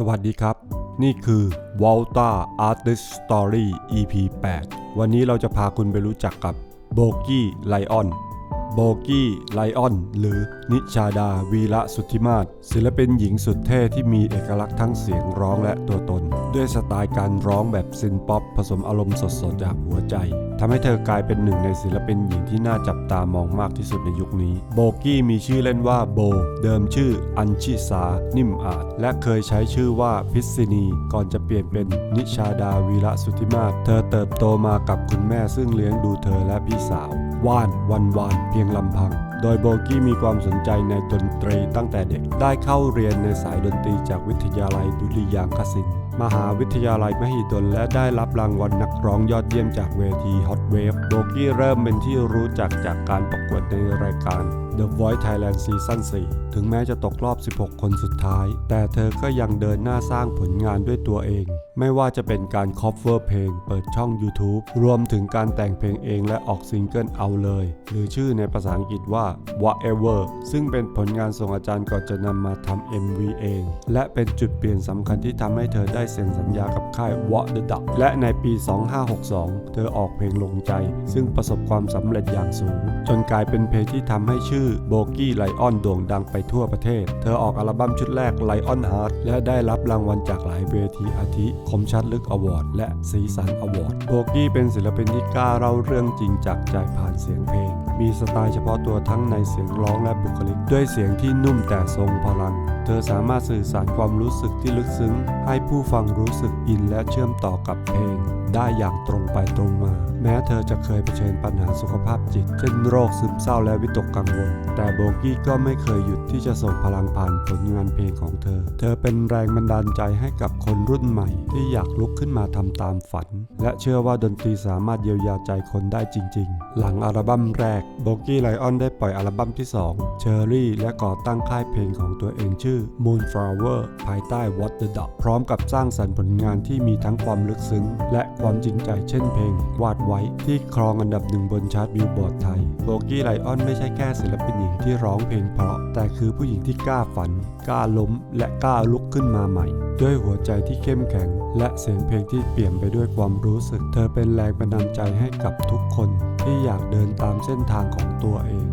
สวัสดีครับ นี่คือ w a l t a Artist Story EP 8 วันนี้เราจะพาคุณไปรู้จักกับโบกี้ไลออน โบกี้ไลออน หรือนิชาดาวีระสุทธิมาศศิลปินหญิงสุดเท่ที่มีเอกลักษณ์ทั้งเสียงร้องและตัวตน ด้วยสไตล์การร้องแบบซินป๊อปผสมอารมณ์สดๆจากหัวใจทำให้เธอกลายเป็นหนึ่งในศิลปินหญิงที่น่าจับตามองมากที่สุดในยุคนี้ โบกี้มีชื่อเล่นว่าโบ เดิมชื่ออัญชิสา นิ่มอาจ และเคยใช้ชื่อว่าพิษณี ก่อนจะเปลี่ยนเป็นนิชาดาวีระสุทธิมาศเธอเติบโตมากับคุณแม่ซึ่งเลี้ยงดูเธอและพี่สาว ว่านวันวานเพียงลำพัง โดยโบกี้มีความสนใจในดนตรีตั้งแต่เด็ก ได้เข้าเรียนในสายดนตรีจากวิทยาลัยดุริยางคศิลป์ มหาวิทยาลัยมหิดล และได้รับรางวัลนักร้องยอดเยี่ยมจากเวที Hot Wave โบกี้เริ่มเป็นที่รู้จักจากการประกวดในรายการ The Voice Thailand Season 4 ถึงแม้จะตกรอบ 16 คนสุดท้าย แต่เธอก็ยังเดินหน้าสร้างผลงานด้วยตัวเอง ไม่ว่าจะเป็นการ cover เพลง เปิดช่อง YouTube รวมถึงการแต่งเพลงเองและออกซิงเกิลเอาเลย หรือชื่อในภาษาอังกฤษว่า Whatever ซึ่งเป็นผลงานส่งอาจารย์ก่อนจะนำมาทำ MV เอง และเป็นจุดเปลี่ยนสำคัญที่ทำให้เธอได้เซ็นสัญญากับค่าย What the Duck และในปี 2562 เธอออกเพลงลงใจ ซึ่งประสบความสำเร็จอย่างสูง จนกลายเป็นเพลงที่ทำให้ชื่อโบกี้ไลออนโด่งดังไปทั่วประเทศ เธอออกอัลบั้มชุดแรก Lion Heart และได้รับรางวัลจากหลายเวทีอาทิ คมชัดลึกอวอร์ดและสีสันอวอร์ดโบกี้เป็นศิลปินที่กล้าเล่าเรื่องจริงจากใจผ่านเสียงเพลง มีสไตล์เฉพาะตัวทั้งในเสียงร้องและบุคลิก ด้วยเสียงที่นุ่มแต่ทรงพลัง เธอสามารถสื่อสารความรู้สึกที่ลึกซึ้ง ให้ผู้ฟังรู้สึกอินและเชื่อมต่อกับเพลงได้อย่างตรงไปตรงมา แม้เธอจะเคยเผชิญปัญหาสุขภาพจิต เช่นโรคซึมเศร้าและวิตกกังวล แต่โบกี้ก็ไม่เคยหยุดที่จะส่งพลังผ่านผลงานเพลงของเธอ เธอเป็นแรงบันดาลใจให้กับคนรุ่นใหม่ ที่อยากลุกขึ้นมาทำตามฝัน และเชื่อว่าดนตรีสามารถเยียวยาใจคนได้จริง ๆ หลังอัลบั้มแรกโบกี้ไลออนได้ปล่อยอัลบั้มที่2 Cherry และก่อตั้งค่ายเพลงของตัวเองชื่อ Moonflower ภายใต้ What the Duck พร้อมกับสร้างสรรค์ผลงานที่มีทั้งความลึกซึ้ง และความจริงใจเช่นเพลง วาดไว้ที่ครองอันดับหนึ่งบนชาร์ตบิลบอร์ดไทยโบกี้ไลออนไม่ใช่แค่ศิลปินหญิงที่ร้องเพลงเพราะ แต่คือผู้หญิงที่กล้าฝัน กล้าล้ม และกล้าลุกขึ้นมาใหม่ ด้วยหัวใจที่เข้มแข็ง และเสียงเพลงที่เปลี่ยนไปด้วยความรู้สึก เธอเป็นแรงบันดาลใจให้กับทุกคน ที่อยากเดินตามเส้นทางของตัวเอง